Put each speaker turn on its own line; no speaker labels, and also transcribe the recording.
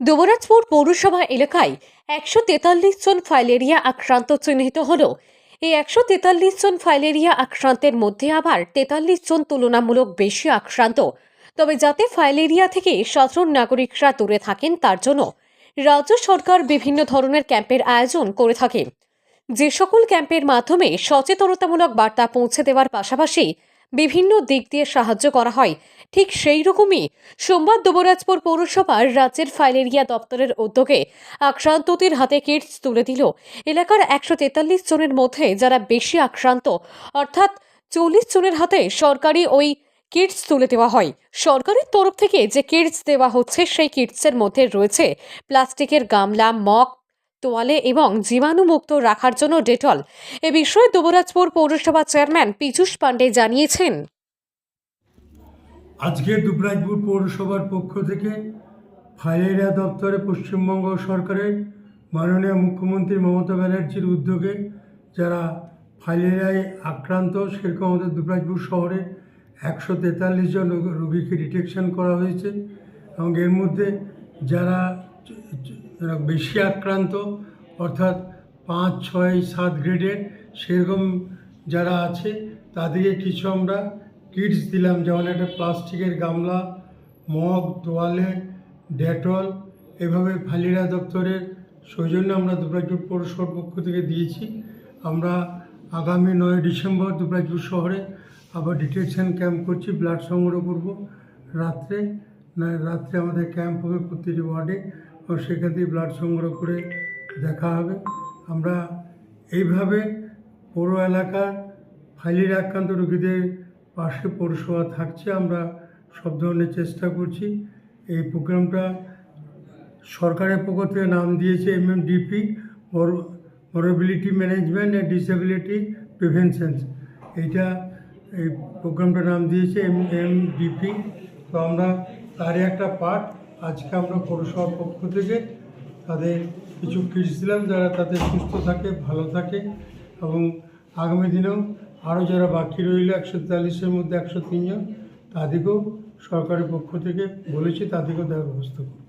দুবরাজপুর পৌরসভা এলাকায় একশো তেতাল্লিশ জন ফাইলেরিয়া আক্রান্ত চিহ্নিত হল। এই একশো তেতাল্লিশ জন ফাইলেরিয়া আক্রান্তের মধ্যে আবার তেতাল্লিশ জন তুলনামূলক বেশি আক্রান্ত। তবে যাতে ফাইলেরিয়া থেকে সাধারণ নাগরিকরা দূরে থাকেন, তার জন্য রাজ্য সরকার বিভিন্ন ধরনের ক্যাম্পের আয়োজন করে থাকে। যে সকল ক্যাম্পের মাধ্যমে সচেতনতামূলক বার্তা পৌঁছে দেওয়ার পাশাপাশি বিভিন্ন দিক দিয়ে সাহায্য করা হয়। ঠিক সেই রকমই সোমবার দুবরাজপুর পৌরসভার রাজ্যের ফাইলেরিয়া দপ্তরের উদ্যোগে আক্রান্তদের হাতে কিটস তুলে দিল। এলাকার একশো তেতাল্লিশ জনের মধ্যে যারা বেশি আক্রান্ত, অর্থাৎ চল্লিশ জনের হাতে সরকারি ওই কিটস তুলে দেওয়া হয়। সরকারের তরফ থেকে যে কিটস দেওয়া হচ্ছে, সেই কিটসের মধ্যে রয়েছে প্লাস্টিকের গামলা, মগ তোয়ালে এবং জীবাণুমুক্ত রাখার জন্য ডেটল। এ বিষয়ে দুবরাজপুর পৌরসভা চেয়ারম্যান পীযূষ পাণ্ডে জানিয়েছেন।
আজকে দুবরাজপুর পৌরসভার পক্ষ থেকে ফাইলেরিয়া দপ্তরে পশ্চিমবঙ্গ সরকারের মাননীয় মুখ্যমন্ত্রী মমতা ব্যানার্জির উদ্যোগে যারা ফাইলেরিয়ায় আক্রান্ত, সেরকম আমাদের দুবরাজপুর শহরে একশো তেতাল্লিশ জন রোগীকে ডিটেকশন করা হয়েছে এবং এর মধ্যে যারা যারা বেশি আক্রান্ত, অর্থাৎ পাঁচ, ছয়, সাত গ্রেডের সেরকম যারা আছে, তাদেরকে কিছু আমরা কিটস দিলাম, যেমন একটা প্লাস্টিকের গামলা, মগ, তোয়ালে, ডেটল, এভাবে ফালিরা দপ্তরের সৌজন্য আমরা দুবরাজপুর পৌরসভার পক্ষ থেকে দিয়েছি। আমরা আগামী নয় ডিসেম্বর দুবরাজপুর শহরে আবার ডিটেকশন ক্যাম্প করছি, ব্লাড সংগ্রহ করব। রাত্রে, না, রাত্রে আমাদের ক্যাম্প হবে প্রতিটি ওয়ার্ডে। এবং সেখান থেকে ব্লাড সংগ্রহ করে দেখা হবে। আমরা এইভাবে পৌর এলাকার ফাইলির আক্রান্ত রোগীদের পাশে পৌরসভা থাকছে। আমরা সব ধরনের চেষ্টা করছি। এই প্রোগ্রামটা সরকারের পক্ষ থেকে নাম দিয়েছে M M MMDP morbidity management and disability prevention এইটা এই প্রোগ্রামটার নাম দিয়েছে এম এমডিপি তো আমরা তারই একটা পার্ট আজকে আমরা পৌরসভার পক্ষ থেকে তাদের কিছু কিটস দিলাম, যারা তাদের সুস্থ থাকে, ভালো থাকে এবং আগামী দিনেও আরও যারা বাকি রইল, একশো তেতাল্লিশের মধ্যে একশো তিনজন, তাদেরকেও সরকারের পক্ষ থেকে বলেছি, তাদেরকেও দেওয়ার ব্যবস্থা করব।